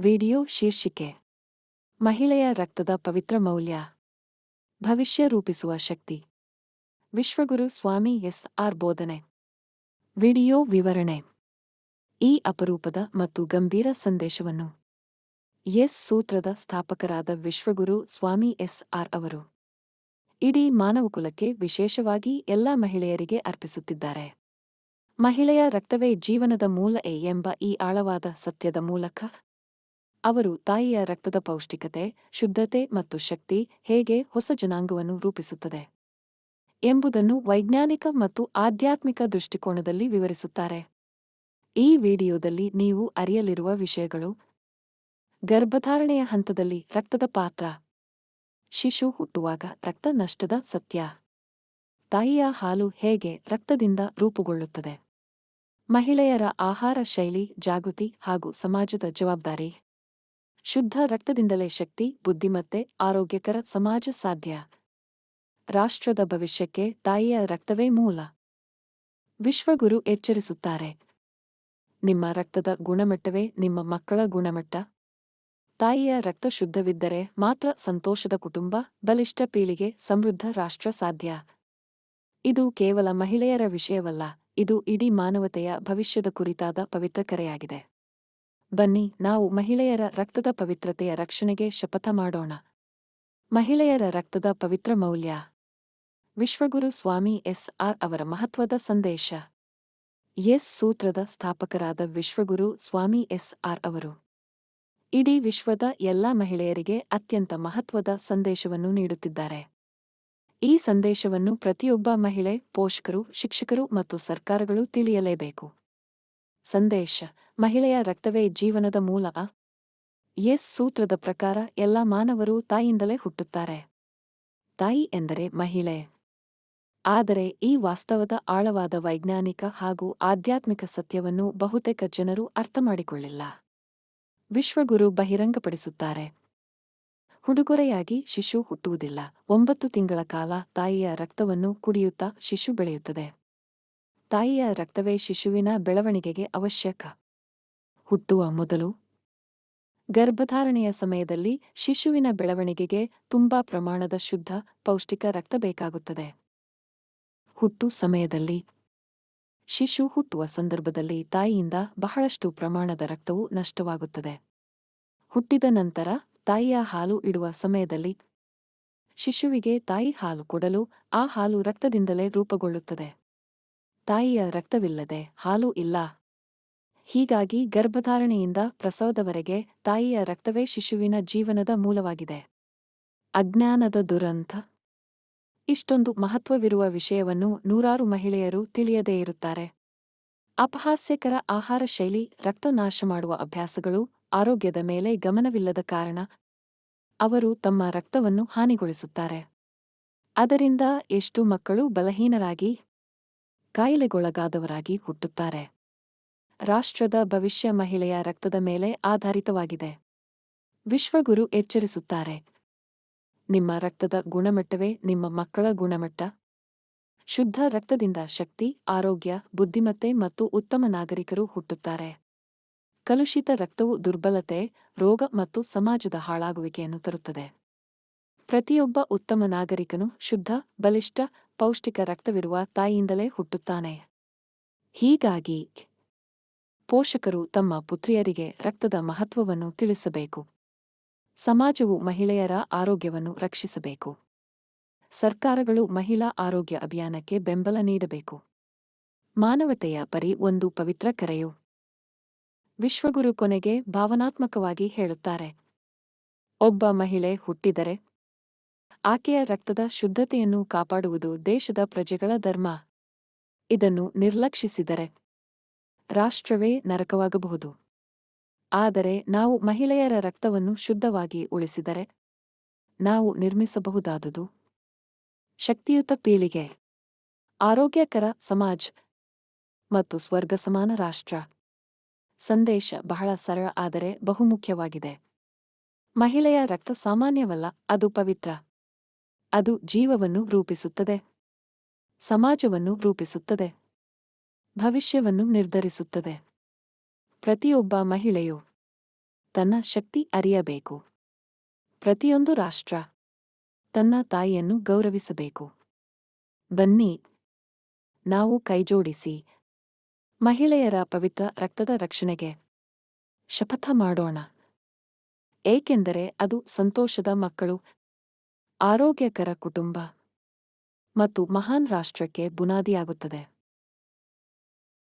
Video ಶೀರ್ಷಿಕೆ. ಮಹಿಳೆಯ ರಕ್ತದ ಪವಿತ್ರ ಮೌಲ್ಯ. ಭವಿಷ್ಯ ರೂಪಿಸುವ ಶಕ್ತಿ. ವಿಶ್ವಗುರು ಸ್ವಾಮಿ ಎಸ್. ಆರ್. ಬೋಧನೆ. ವಿಡಿಯೋ ವಿವರಣೆ. ಈ ಅಪರೂಪದ ಮತ್ತು ಗಂಭೀರ ಸಂದೇಶವನ್ನು. ಎಸ್. ಸೂತ್ರದ ಸ್ಥಾಪಕರಾದ ವಿಶ್ವಗುರು ಸ್ವಾಮಿ ಎಸ್. ಆರ್. ಅವರು. ಇಡೀ ಮಾನವಕುಲಕ್ಕೆ ವಿಶೇಷವಾಗಿ ಎಲ್ಲಾ ಮಹಿಳೆಯರಿಗೆ ಅರ್ಪಿಸುತ್ತಿದ್ದಾರೆ. ಮಹಿಳೆಯ ರಕ್ತವೇ ಜೀವನದ ಮೂಲ ಎ ಎಂಬ ಈ ಆಳವಾದ ಸತ್ಯದ ಮೂಲಕ ಅವರು ತಾಯಿಯ ರಕ್ತದ ಪೌಷ್ಟಿಕತೆ, ಶುದ್ಧತೆ ಮತ್ತು ಶಕ್ತಿ ಹೇಗೆ ಹೊಸ ಜನಾಂಗವನ್ನು ರೂಪಿಸುತ್ತದೆ ಎಂಬುದನ್ನು ವೈಜ್ಞಾನಿಕ ಮತ್ತು ಆಧ್ಯಾತ್ಮಿಕ ದೃಷ್ಟಿಕೋನದಲ್ಲಿ ವಿವರಿಸುತ್ತಾರೆ. ಈ ವಿಡಿಯೋದಲ್ಲಿ ನೀವು ಅರಿಯಲಿರುವ ವಿಷಯಗಳು ಗರ್ಭಧಾರಣೆಯ ಹಂತದಲ್ಲಿ ರಕ್ತದ ಪಾತ್ರ, ಶಿಶು ಹುಟ್ಟುವಾಗ ರಕ್ತ ನಷ್ಟದ ಸತ್ಯ, ತಾಯಿಯ ಹಾಲು ಹೇಗೆ ರಕ್ತದಿಂದ ರೂಪುಗೊಳ್ಳುತ್ತದೆ, ಮಹಿಳೆಯರ ಆಹಾರ ಶೈಲಿ, ಜಾಗೃತಿ ಹಾಗೂ ಸಮಾಜದ ಜವಾಬ್ದಾರಿ ಶುದ್ಧ ರಕ್ತದಿಂದಲೇ ಶಕ್ತಿ, ಬುದ್ಧಿಮತ್ತೆ, ಆರೋಗ್ಯಕರ ಸಮಾಜ ಸಾಧ್ಯ. ರಾಷ್ಟ್ರದ ಭವಿಷ್ಯಕ್ಕೆ ತಾಯಿಯ ರಕ್ತವೇ ಮೂಲ. ವಿಶ್ವಗುರು ಎಚ್ಚರಿಸುತ್ತಾರೆ. ನಿಮ್ಮ ರಕ್ತದ ಗುಣಮಟ್ಟವೇ ನಿಮ್ಮ ಮಕ್ಕಳ ಗುಣಮಟ್ಟ. ತಾಯಿಯ ರಕ್ತ ಶುದ್ಧವಿದ್ದರೆ ಮಾತ್ರ ಸಂತೋಷದ ಕುಟುಂಬ, ಬಲಿಷ್ಠ ಪೀಳಿಗೆ, ಸಮೃದ್ಧ ರಾಷ್ಟ್ರ ಸಾಧ್ಯ. ಇದು ಕೇವಲ ಮಹಿಳೆಯರ ವಿಷಯವಲ್ಲ, ಇದು ಇಡೀ ಮಾನವತೆಯ ಭವಿಷ್ಯದ ಕುರಿತಾದ ಪವಿತ್ರ ಕರೆಯಾಗಿದೆ. ಬನ್ನಿ, ನಾವು ಮಹಿಳೆಯರ ರಕ್ತದ ಪವಿತ್ರತೆಯ ರಕ್ಷಣೆಗೆ ಶಪಥ ಮಾಡೋಣ. ಮಹಿಳೆಯರ ರಕ್ತದ ಪವಿತ್ರ ಮೌಲ್ಯ. ವಿಶ್ವಗುರು ಸ್ವಾಮಿ ಎಸ್ ಆರ್ ಅವರ ಮಹತ್ವದ ಸಂದೇಶ. ಎಸ್ ಸೂತ್ರದ ಸ್ಥಾಪಕರಾದ ವಿಶ್ವಗುರು ಸ್ವಾಮಿ ಎಸ್ ಆರ್ ಅವರು. ಇಡೀ ವಿಶ್ವದ ಎಲ್ಲಾ ಮಹಿಳೆಯರಿಗೆ ಅತ್ಯಂತ ಮಹತ್ವದ ಸಂದೇಶವನ್ನು ನೀಡುತ್ತಿದ್ದಾರೆ. ಈ ಸಂದೇಶವನ್ನು ಪ್ರತಿಯೊಬ್ಬ ಮಹಿಳೆ, ಪೋಷಕರು, ಶಿಕ್ಷಕರು ಮತ್ತು ಸರ್ಕಾರಗಳು ತಿಳಿಯಲೇಬೇಕು. ಸಂದೇಶ, ಮಹಿಳೆಯ ರಕ್ತವೇ ಜೀವನದ ಮೂಲ. ಎಸ್ ಸೂತ್ರದ ಪ್ರಕಾರ ಎಲ್ಲ ಮಾನವರು ತಾಯಿಯಿಂದಲೇ ಹುಟ್ಟುತ್ತಾರೆ. ತಾಯಿ ಎಂದರೆ ಮಹಿಳೆ. ಆದರೆ ಈ ವಾಸ್ತವದ ಆಳವಾದ ವೈಜ್ಞಾನಿಕ ಹಾಗೂ ಆಧ್ಯಾತ್ಮಿಕ ಸತ್ಯವನ್ನು ಬಹುತೇಕ ಜನರು ಅರ್ಥಮಾಡಿಕೊಳ್ಳಿಲ್ಲ. ವಿಶ್ವಗುರು ಬಹಿರಂಗಪಡಿಸುತ್ತಾರೆ. ಹುಡುಗೊರೆಯಾಗಿ ಶಿಶು ಹುಟ್ಟುವುದಿಲ್ಲ. ಒಂಬತ್ತು ತಿಂಗಳ ಕಾಲ ತಾಯಿಯ ರಕ್ತವನ್ನು ಕುಡಿಯುತ್ತಾ ಶಿಶು ಬೆಳೆಯುತ್ತದೆ. ತಾಯಿಯ ರಕ್ತವೇ ಶಿಶುವಿನ ಬೆಳವಣಿಗೆಗೆ ಅವಶ್ಯಕ. ಹುಟ್ಟುವ ಮೊದಲು ಗರ್ಭಧಾರಣೆಯ ಸಮಯದಲ್ಲಿ ಶಿಶುವಿನ ಬೆಳವಣಿಗೆಗೆ ತುಂಬಾ ಪ್ರಮಾಣದ ಶುದ್ಧ, ಪೌಷ್ಟಿಕ ರಕ್ತ ಬೇಕಾಗುತ್ತದೆ. ಹುಟ್ಟು ಸಮಯದಲ್ಲಿ ಶಿಶು ಹುಟ್ಟುವ ಸಂದರ್ಭದಲ್ಲಿ ತಾಯಿಯಿಂದ ಬಹಳಷ್ಟು ಪ್ರಮಾಣದ ರಕ್ತವು ನಷ್ಟವಾಗುತ್ತದೆ. ಹುಟ್ಟಿದ ನಂತರ ತಾಯಿಯ ಹಾಲು ಇಡುವ ಸಮಯದಲ್ಲಿ ಶಿಶುವಿಗೆ ತಾಯಿ ಹಾಲು ಕೊಡಲು ಆ ಹಾಲು ರಕ್ತದಿಂದಲೇ ರೂಪುಗೊಳ್ಳುತ್ತದೆ. ತಾಯಿಯ ರಕ್ತವಿಲ್ಲದೆ ಹಾಲು ಇಲ್ಲ. ಹೀಗಾಗಿ ಗರ್ಭಧಾರಣೆಯಿಂದ ಪ್ರಸವದವರೆಗೆ ತಾಯಿಯ ರಕ್ತವೇ ಶಿಶುವಿನ ಜೀವನದ ಮೂಲವಾಗಿದೆ. ಅಜ್ಞಾನದ ದುರಂತ. ಇಷ್ಟೊಂದು ಮಹತ್ವವಿರುವ ವಿಷಯವನ್ನು ನೂರಾರು ಮಹಿಳೆಯರು ತಿಳಿಯದೇ ಇರುತ್ತಾರೆ. ಅಪಹಾಸ್ಯಕರ ಆಹಾರ ಶೈಲಿ ರಕ್ತನಾಶ ಮಾಡುವ ಅಭ್ಯಾಸಗಳು ಆರೋಗ್ಯದ ಮೇಲೆ ಗಮನವಿಲ್ಲದ ಕಾರಣ ಅವರು ತಮ್ಮ ರಕ್ತವನ್ನು ಹಾನಿಗೊಳಿಸುತ್ತಾರೆ. ಅದರಿಂದ ಎಷ್ಟು ಮಕ್ಕಳು ಬಲಹೀನರಾಗಿ ಕಾಯಿಲೆಗೊಳಗಾದವರಾಗಿ ಹುಟ್ಟುತ್ತಾರೆ. ರಾಷ್ಟ್ರದ ಭವಿಷ್ಯ ಮಹಿಳೆಯ ರಕ್ತದ ಮೇಲೆ ಆಧಾರಿತವಾಗಿದೆ. ವಿಶ್ವಗುರು ಎಚ್ಚರಿಸುತ್ತಾರೆ. ನಿಮ್ಮ ರಕ್ತದ ಗುಣಮಟ್ಟವೇ ನಿಮ್ಮ ಮಕ್ಕಳ ಗುಣಮಟ್ಟ. ಶುದ್ಧ ರಕ್ತದಿಂದ ಶಕ್ತಿ, ಆರೋಗ್ಯ, ಬುದ್ಧಿಮತ್ತೆ ಮತ್ತು ಉತ್ತಮ ನಾಗರಿಕರು ಹುಟ್ಟುತ್ತಾರೆ. ಕಲುಷಿತ ರಕ್ತವು ದುರ್ಬಲತೆ, ರೋಗ ಮತ್ತು ಸಮಾಜದ ಹಾಳಾಗುವಿಕೆಯನ್ನು ತರುತ್ತದೆ. ಪ್ರತಿಯೊಬ್ಬ ಉತ್ತಮ ನಾಗರಿಕನು ಶುದ್ಧ, ಬಲಿಷ್ಠ ಪೌಷ್ಟಿಕ ರಕ್ತವಿರುವ ತಾಯಿಯಿಂದಲೇ ಹುಟ್ಟುತ್ತಾನೆ. ಹೀಗಾಗಿ ಪೋಷಕರು ತಮ್ಮ ಪುತ್ರಿಯರಿಗೆ ರಕ್ತದ ಮಹತ್ವವನ್ನು ತಿಳಿಸಬೇಕು. ಸಮಾಜವು ಮಹಿಳೆಯರ ಆರೋಗ್ಯವನ್ನು ರಕ್ಷಿಸಬೇಕು. ಸರ್ಕಾರಗಳು ಮಹಿಳಾ ಆರೋಗ್ಯ ಅಭಿಯಾನಕ್ಕೆ ಬೆಂಬಲ ನೀಡಬೇಕು. ಮಾನವತೆಯ ಪರಿ ಒಂದು ಪವಿತ್ರ ಕರೆಯು. ವಿಶ್ವಗುರು ಕೊನೆಗೆ ಭಾವನಾತ್ಮಕವಾಗಿ ಹೇಳುತ್ತಾರೆ. ಒಬ್ಬ ಮಹಿಳೆ ಹುಟ್ಟಿದರೆ ಆಕೆಯ ರಕ್ತದ ಶುದ್ಧತೆಯನ್ನು ಕಾಪಾಡುವುದು ದೇಶದ ಪ್ರಜೆಗಳ ಧರ್ಮ. ಇದನ್ನು ನಿರ್ಲಕ್ಷಿಸಿದರೆ ರಾಷ್ಟ್ರವೇ ನರಕವಾಗಬಹುದು. ಆದರೆ ನಾವು ಮಹಿಳೆಯರ ರಕ್ತವನ್ನು ಶುದ್ಧವಾಗಿ ಉಳಿಸಿದರೆ ನಾವು ನಿರ್ಮಿಸಬಹುದಾದುದು. ಶಕ್ತಿಯುತ ಪೀಳಿಗೆ, ಆರೋಗ್ಯಕರ ಸಮಾಜ ಮತ್ತು ಸ್ವರ್ಗ ಸಮಾನ ರಾಷ್ಟ್ರ. ಸಂದೇಶ ಬಹಳ ಸರಳ ಆದರೆ ಬಹುಮುಖ್ಯವಾಗಿದೆ. ಮಹಿಳೆಯ ರಕ್ತ ಸಾಮಾನ್ಯವಲ್ಲ, ಅದು ಪವಿತ್ರ. ಅದು ಜೀವವನ್ನು ರೂಪಿಸುತ್ತದೆ. ಸಮಾಜವನ್ನು ರೂಪಿಸುತ್ತದೆ. ಭವಿಷ್ಯವನ್ನು ನಿರ್ಧರಿಸುತ್ತದೆ. ಪ್ರತಿಯೊಬ್ಬ ಮಹಿಳೆಯು ತನ್ನ ಶಕ್ತಿ ಅರಿಯಬೇಕು. ಪ್ರತಿಯೊಂದು ರಾಷ್ಟ್ರ ತನ್ನ ತಾಯಿಯನ್ನು ಗೌರವಿಸಬೇಕು. ಬನ್ನಿ, ನಾವು ಕೈಜೋಡಿಸಿ ಮಹಿಳೆಯರ ಪವಿತ್ರ ರಕ್ತದ ರಕ್ಷಣೆಗೆ ಶಪಥ ಮಾಡೋಣ. ಏಕೆಂದರೆ ಅದು ಸಂತೋಷದ ಮಕ್ಕಳು ಆರೋಗ್ಯಕರ ಕುಟುಂಬ ಮತ್ತು ಮಹಾನ್ ರಾಷ್ಟ್ರಕ್ಕೆ ಬುನಾದಿಯಾಗುತ್ತದೆ.